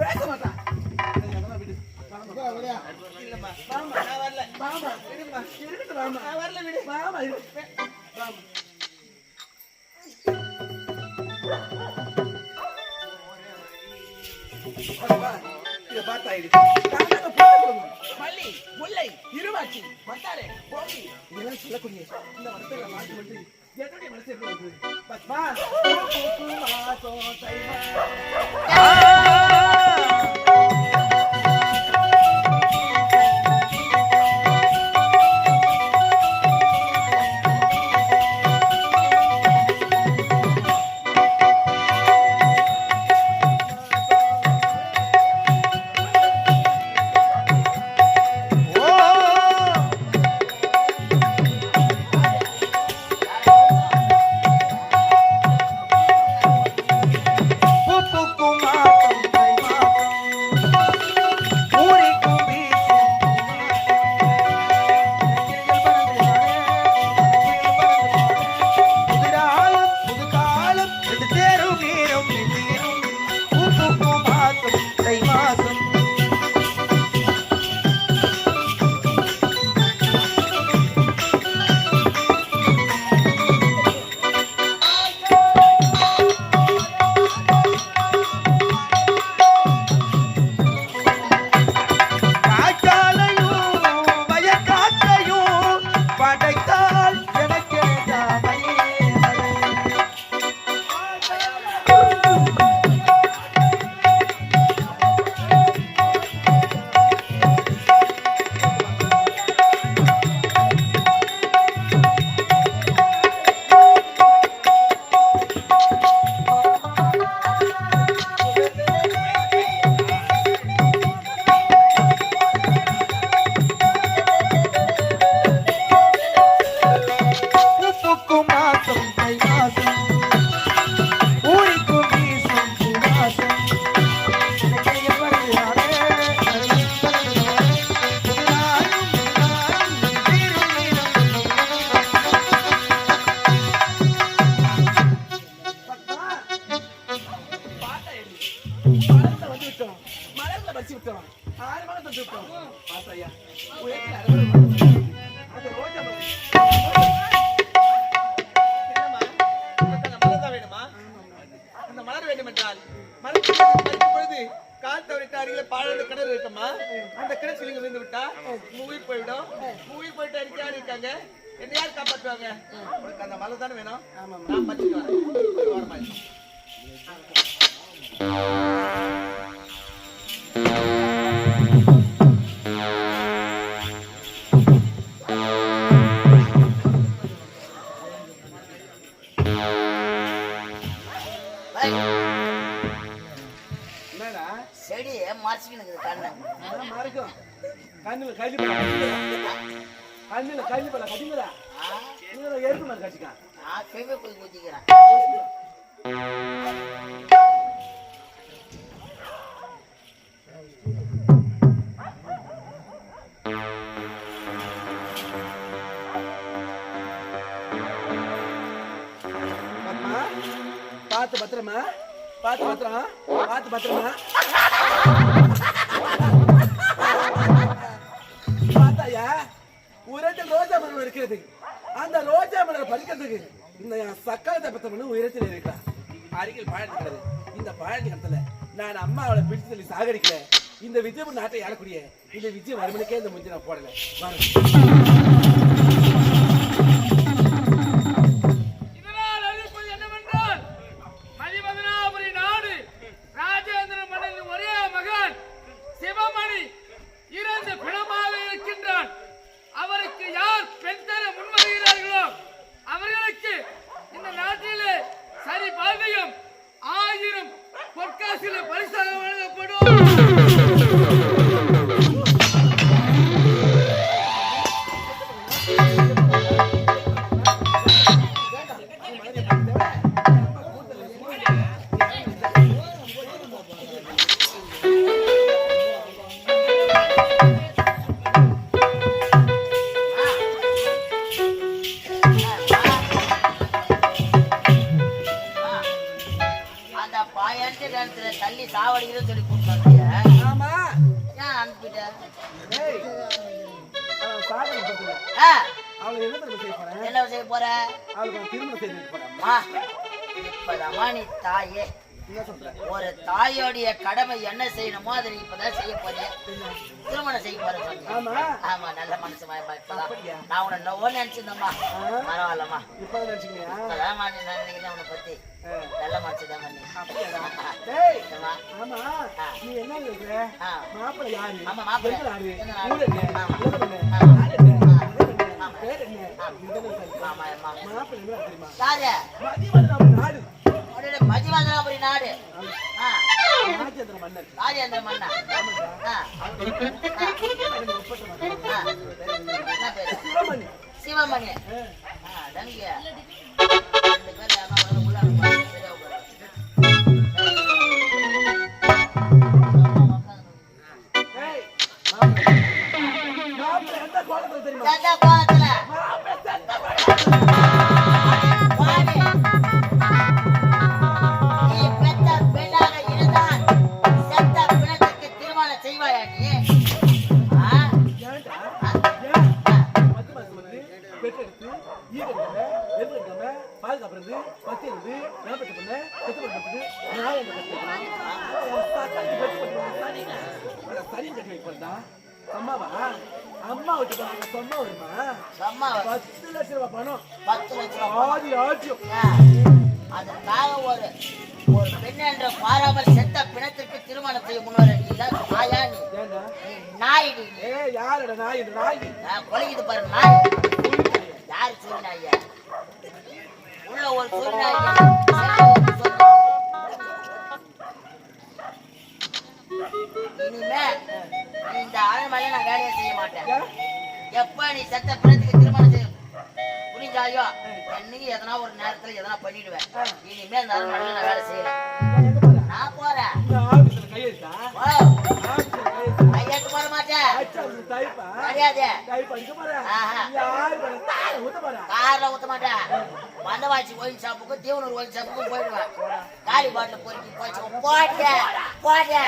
பேச மாட்டான் இல்லம்மா நான் வரல மாமா விடுமா இருக்கட்டும் மாமா நான் வரல விடு மாமா இரு. மாமா அப்பா, இதை பார்த்தா இது. மல்லி, முல்லை, இருவாச்சி, மத்தாரை, கோழி, இதெல்லாம் சொல்லக்கூடிய இந்த வார்த்தைகளை மாற்றி வந்து என்னுடைய மனசுக்கு வருது. பத்மா, Al மரத்தில் பறிக்கும் பொழுது கால் தவறிட்டு அருகில் பாழந்த கிணறு இருக்குமா? அந்த கிணறு நீங்க விழுந்து விட்டா? உங்க உயிர் போயிடும் உங்க உயிர் போயிட்டு அடிக்க யார் இருக்காங்க? என்ன யார் காப்பாற்றுவாங்க? உங்களுக்கு அந்த மலர் தானே வேணும்? நான் பறிச்சுட்டு வரேன். ஒரு செடி மறைச்சிக்கினுக்குது கண்ணு மறக்கும். கண்ணுல. நான் போய் குத்திக்கிறேன் பத்மா, பாத்து பத்திரமா? பாத்து பத்திரமா பாத்து பத்திரமா. பார்த்தாயா? உயரத்தில் ரோஜா மலர் இருக்கிறது. அந்த ரோஜா மலர் பறிக்கிறதுக்கு இந்த சக்காலத்தை மணி உயரத்தில் இருக்கா அருகில் பழம் இருக்கிறது இந்த பழனி இடத்துல நான் அம்மா அவளை பிடிச்சு சொல்லி சாகடிக்கல. இந்த விஜயபுரம் நாட்டை ஏறக்கூடிய இந்த விஜய் வருமனுக்கே இந்த முந்தி நான் போடல. வரேன் பாதையும் ஆயிரம் பொற்காசில பரிசாக சொல்லி சாவடிக்கிறேன்னு சொல்லி கூப்பிட்டு ஆமா. ஏன் அனுப்பிட்ட? என்ன செய்ய போற? அவளுக்கு திருமணம் போறமா நீ தாயே. ஒரு தாயோடைய கடமை என்ன செய்யணுமோ அதை நீ இப்பதான் செய்ய போறிய திருமணம் செய்ய போற ஆமா, நல்ல மனசு? நான் உன்னை நோவோ நினைச்சிருந்தேம்மா? பரவாயில்லம்மா. இப்பதான் நினைச்சுக்கிறியா? இப்பதான் நீ நினைக்கிறேன் உன்னை பத்தி. நல்ல மனசுதான்? ஆமா. மாப்பிள்ளை? ஆமா? ஆமா. தெரியுமா? யாரு மதிவதனாபுரி நாடு. ராஜேந்திர மன்னர். ராஜேந்திர மன்னா ஆமாடா. ஆ, அவன் எனக்கு கத்துக்கிறேன்? என் சக்காத்தி பெத்து போட்டு போட்டு சனி. அட, சனி கட்டி வைப்பேன்டா. அம்மாவா அம்மா போனாங்க சொன்னா வருமா அம்மா பத்து லட்சம் ரூபாய் பணம் பத்து லட்சம் ஆதி ஆ. அதற்காக ஒரு ஒரு பெண் என்ற பாராமல் செத்த பிணத்திற்கு திருமணம் செய்ய முன்வர நீ நாயா நீ. ஏண்டா? நீ. யாரடா நாய் நாய்? ஆ, கொலைக்குது பாரு நாய். யாரு சூழ்நாயா உள்ள ஒரு சூழ்நாய் இனிமே இந்த அரண்மனையில நான் வேலையை செய்ய மாட்டேன்? எப்ப நீ செத்த பிணத்துக்கு திருமணம் புரிஞ்சாயோ? என்னைக்கு எதனா ஒரு நேரத்துல எதனா பண்ணிடுவேன். இனிமே இந்த அரண்மனையில நான் வேலை செய்யல. நான் போறேன். கையெழுத்தா போட மாட்டேன். அச்சா அது டைப்பா கிடையாது. கார்ல ஊத்த மாட்டேன். வந்தவாச்சி தீவனூர் போயிடுவேன். காலி பாட்டில் பொறுக்கி போச்சு போட்டு போட்டு